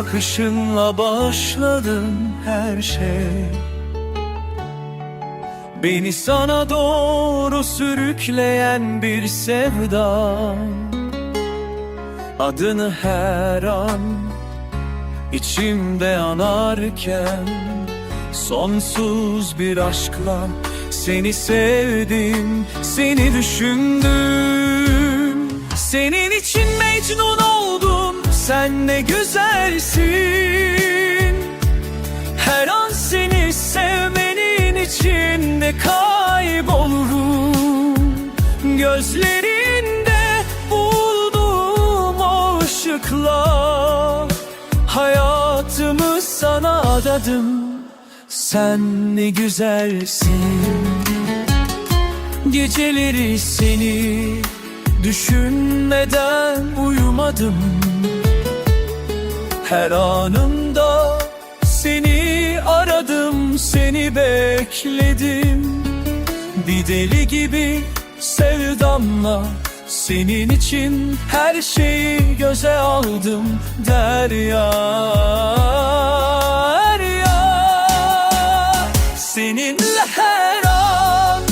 bakışınla başladın her şey. Beni sana doğru sürükleyen bir sevda. Adını her an içimde yanarken Sonsuz bir aşkla seni sevdim, seni düşündüm. Senin için Mecnun oldum, sen ne güzelsin. Her an seni sevmenin içinde kaybolurum. Gözlerinde buldum o ışıkla Hayatımı sana adadım. Sen ne güzelsin. Geceleri seni düşünmeden uyumadım Her anımda seni aradım, seni bekledim. Bir deli gibi sevdamla senin için her şeyi göze aldım. Derya, Derya. Seninle her an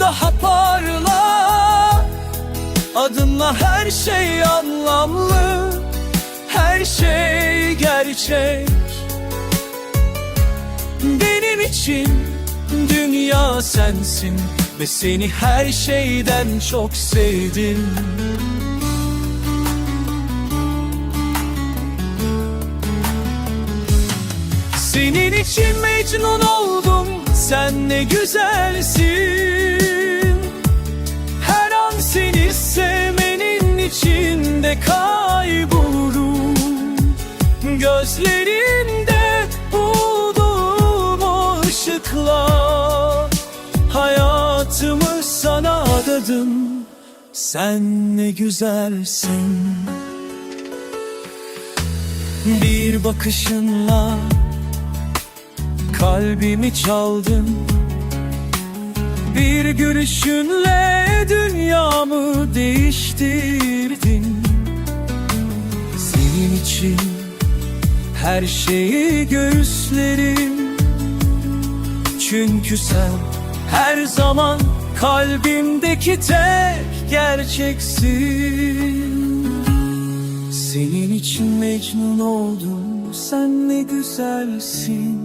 daha parla. Adınla her şey anlamlı gerçek Benim için dünya sensin Ve seni her şeyden çok sevdim. Senin için Mecnun oldum Sen ne güzelsin. Her an seni sevmenin içinde kaybolurum Gözlerinde buldum o ışıkla Hayatımı sana adadım. Sen ne güzelsin. Bir bakışınla Kalbimi çaldın. Bir gülüşünle dünyamı değiştirdin. Senin için her şeyi göğüslerim. Çünkü sen her zaman kalbimdeki tek gerçeksin. Senin için mecnun oldum sen ne güzelsin.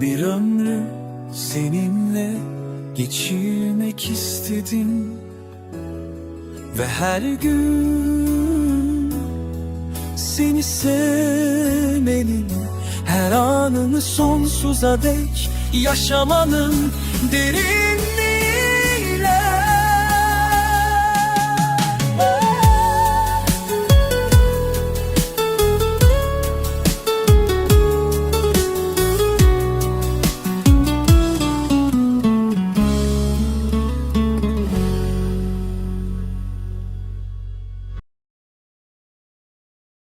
Bir ömrü seninle geçirmek istedim. Ve her gün seni sevmenin Her anını sonsuza dek yaşamanın Derinliğinde